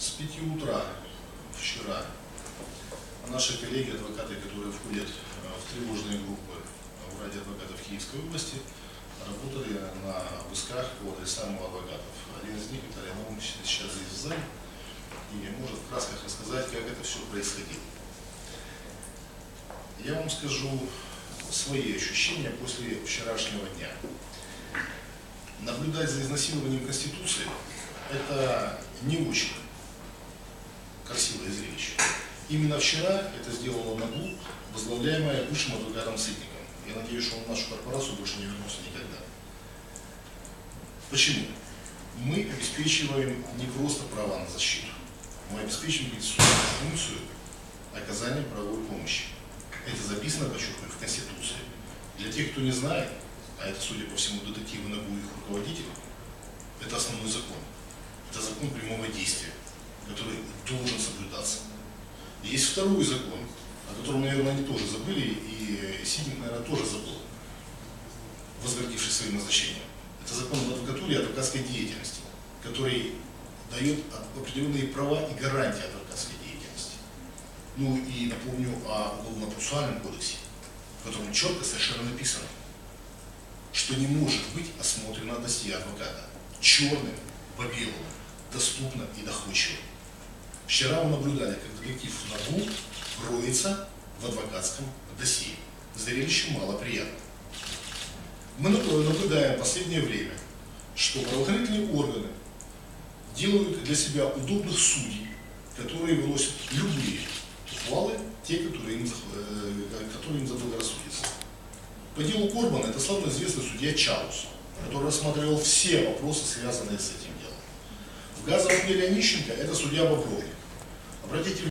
С 5 утра вчера наши коллеги, адвокаты, которые входят э, в тревожные группы в Раде адвокатов Киевской области, работали на обысках по адресам у адвокатов. Один из них, Виталий Наумович, сейчас здесь в зале и может в красках рассказать, как это все происходило. Я вам скажу свои ощущения после вчерашнего дня. Наблюдать за изнасилованием Конституции – это не очень. Именно вчера это сделала НАБУ, возглавляемая бывшим адвокатом Сытником. Я надеюсь, что он в нашу корпорацию больше не вернулся никогда. Почему? Мы обеспечиваем не просто права на защиту, мы обеспечиваем конституционную функцию оказания правовой помощи. Это записано, подчеркиваю, в Конституции. Для тех, кто не знает, а это, судя по всему, детективы НАБУ их руководители, это основной закон. Это закон прямого действия. Есть второй закон, о котором, наверное, они тоже забыли, и Сидник, наверное, тоже забыл, возгордившись своим назначением. Это закон об адвокатуре и адвокатской деятельности, который дает определенные права и гарантии адвокатской деятельности. Ну и напомню о уголовно-процессуальном кодексе, в котором четко совершенно написано, что не может быть осмотрено досье адвоката черным по белому, доступно и доходчиво. Вчера мы наблюдали, как детектив НАБУ роется в адвокатском досье. Зрелище малоприятно. Мы наблюдаем в последнее время, что правоохранительные органы делают для себя удобных судей, которые выносят любые ухвалы, те, которые им, э, которые им заблагорассудятся. По делу Корбана это славно известный судья Чаус, который рассматривал все вопросы, связанные с этим делом. В газовом деле Онищенко это судья Бобровник. Обратите